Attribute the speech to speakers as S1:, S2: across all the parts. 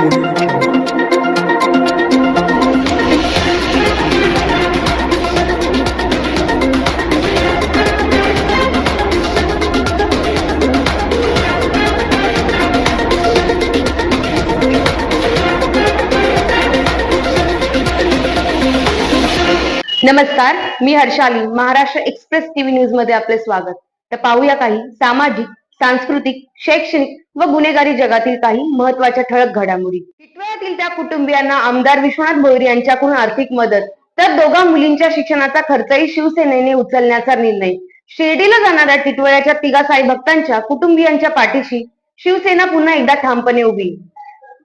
S1: नमस्कार मी Harshali Maharashtra express TV न्यूजमध्ये आपले स्वागत. तर पाहूया काही सामाजिक सांस्कृतिक शैक्षणिक व गुन्हेगारी जगातील काही महत्त्वाच्या ठळक घडामोडी. टिटवाळ्यातील त्या कुटुंबियांना आमदार विश्वनाथ भोईर यांच्याकडून आर्थिक मदत तर दोघा मुलींच्या शिक्षणाचा खर्चही शिवसेनेने उचलण्याचा निर्णय. शिर्डीला जाणाऱ्या टिटवाळ्याच्या तिघा साई भक्तांच्या कुटुंबियांच्या पाठीशी शिवसेना पुन्हा एकदा ठामपणे उभी.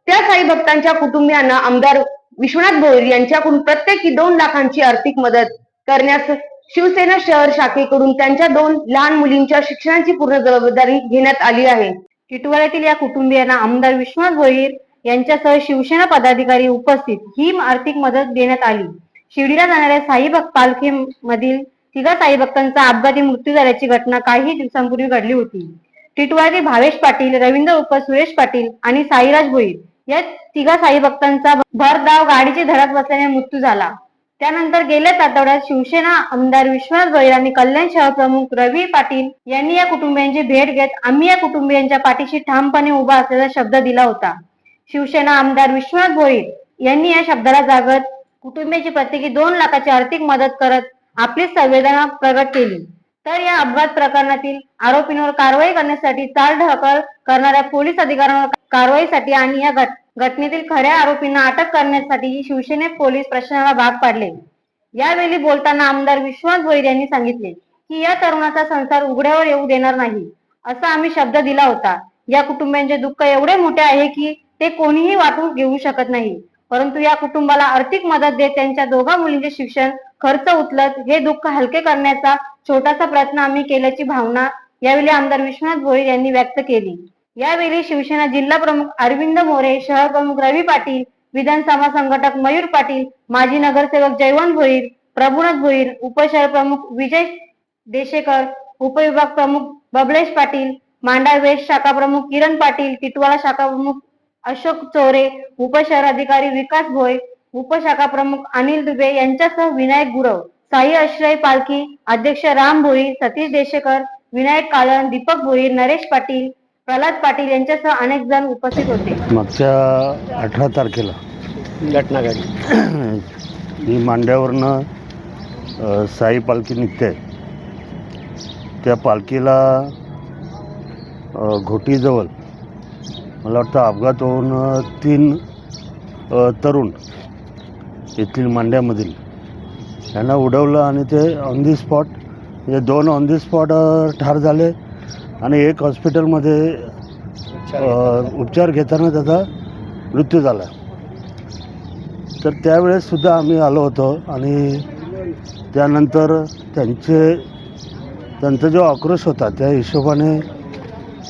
S1: त्या साई भक्तांच्या कुटुंबियांना आमदार विश्वनाथ भोईर यांच्याकडून प्रत्येकी दोन लाखांची आर्थिक मदत करण्यास शिवसेना शहर शाखेकडून त्यांच्या दोन लहान मुलींच्या शिक्षणाची पूर्ण जबाबदारी घेण्यात आली आहे. टिटवाळ्यातील या कुटुंबियांना आमदार विश्वनाथ भोईर यांच्यासह शिवसेना पदाधिकारी उपस्थित ही आर्थिक मदत देण्यात आली. शिर्डीला जाणाऱ्या साई पालखी मधील तिघा साई भक्तांचा अपघाती मृत्यू झाल्याची घटना काही दिवसांपूर्वी घडली होती. टिटवाळ्यातील भावेश पाटील रवींद्र उप सुरेश पाटील आणि साईराज भोईर या तिघा साई भक्तांचा भरधाव गाडीची धडक बसल्याने मृत्यू झाला. त्यानंतर गेल्याच आठवड्यात शिवसेना आमदार विश्वनाथ भोईर आणि कल्याण शहर प्रमुख रवी पाटील यांनी या कुटुंबियांची भेट घेत आम्ही या कुटुंबियांच्या पाठीशी ठामपणे उभा असल्याचा शब्द दिला होता. शिवसेना आमदार विश्वनाथ भोईर यांनी या शब्दाला जागत कुटुंबियाची प्रत्येकी दोन लाखाची आर्थिक मदत करत आपली संवेदना प्रकट केली. तर या अपघात प्रकरणातील आरोपींवर कारवाई करण्यासाठी चालढकल करणाऱ्या पोलीस अधिकाऱ्यांवर कारवाईसाठी आणि या घट- घटनेतील खऱ्या आरोपींना अटक करण्यासाठी शिवसेने पोलीस प्रशासनाला भाग पाडले. यावेळी बोलताना आमदार विश्वास भोईर यांनी सांगितले की या तरुणाचा संसार उघड्यावर येऊ देणार नाही असा आम्ही शब्द दिला होता. या कुटुंबियांचे दुःख एवढे मोठे आहे की ते कोणीही वाटून घेऊ शकत नाही. परंतु या कुटुंबाला आर्थिक मदत देत त्यांच्या दोघा मुलींचे शिक्षण खर्च उचलत हे दुःख हलके करण्याचा छोटासा प्रयत्न आम्ही केल्याची भावना यावेळी आमदार विश्वनाथ भोईर यांनी व्यक्त केली. यावेळी शिवसेना जिल्हा प्रमुख अरविंद मोरे शहर प्रमुख रवी पाटील विधानसभा संघटक मयूर पाटील माजी नगरसेवक जयवंत भोईर प्रभुनाथ भोईर उपशहर प्रमुख विजय देशेकर उपविभाग प्रमुख बबलेश पाटील मांडा वेस्ट शाखा प्रमुख किरण पाटील टिटवाळा शाखा प्रमुख अशोक चोरे उपशहर अधिकारी विकास भोय उपशाखा प्रमुख अनिल दुबे यांच्यासह विनायक गुरव साई आश्रय पालखी अध्यक्ष राम भोईर सतीश देशेकर विनायक कालन दीपक भोईर नरेश पाटील प्रल्हाद पाटील यांच्यासह अनेक जण उपस्थित होते.
S2: मागच्या अठरा तारखेला
S3: घटना घडली.
S2: मी मांड्यावरनं साई पालखी निघते. त्या पालखीला घोटीजवळ मला वाटतं अपघात होऊन तीन तरुण येथील मांड्यामधील यांना उडवलं आणि ते ऑन दी स्पॉट म्हणजे दोन ऑन दी स्पॉट ठार झाले. आणि एक हॉस्पिटलमध्ये उपचार घेताना त्याचा मृत्यू झाला. तर त्यावेळेस सुद्धा आम्ही आलो होतो आणि त्यानंतर त्यांचे त्यांचा जो आक्रोश होता त्या हिशोबाने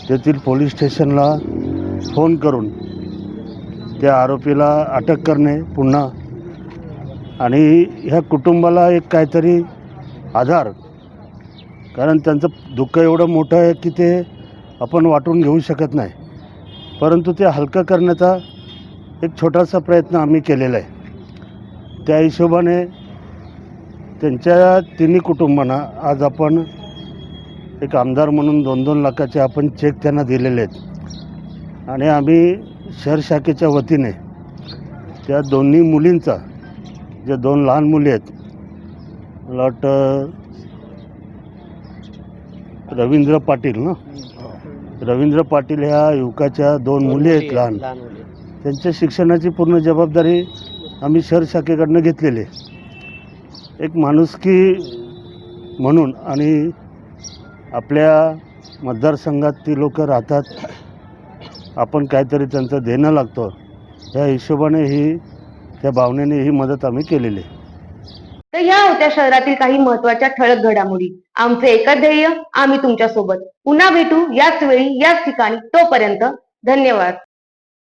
S2: तेथील पोलीस स्टेशनला फोन करून त्या आरोपीला अटक करणे पुन्हा आणि ह्या कुटुंबाला एक काहीतरी आधार कारण त्यांचं दुःख एवढं मोठं आहे की ते आपण वाटून घेऊ शकत नाही. परंतु ते हलकं करण्याचा एक छोटासा प्रयत्न आम्ही केलेला आहे. त्या हिशोबाने त्यांच्या तिन्ही कुटुंबांना आज आपण एक आमदार म्हणून दोन दोन लाखाचे आपण चेक त्यांना दिलेले आहेत. आणि आम्ही शहर शाखेच्या वतीने त्या दोन्ही मुलींचा ज्या दोन लहान मुली आहेत मला वाटतं रवींद्र पाटील ना? रवींद्र पाटील ह्या युवकाच्या दोन मुली आहेत लहान. त्यांच्या शिक्षणाची पूर्ण जबाबदारी आम्ही शहर शाखेकडनं घेतलेली आहे. एक माणुसकी म्हणून आणि आपल्या मतदारसंघात ती लोक राहतात. आपण काहीतरी त्यांचं देणं लागतं. ह्या हिशोबाने ही त्या भावनेने ही मदत आम्ही केलेली आहे.
S1: तर ह्या होत्या शहरातील काही महत्त्वाच्या ठळक घडामोडी. आमचे एकच ध्येय आम्ही तुमच्यासोबत पुन्हा भेटू याच वेळी याच ठिकाणी. तोपर्यंत धन्यवाद.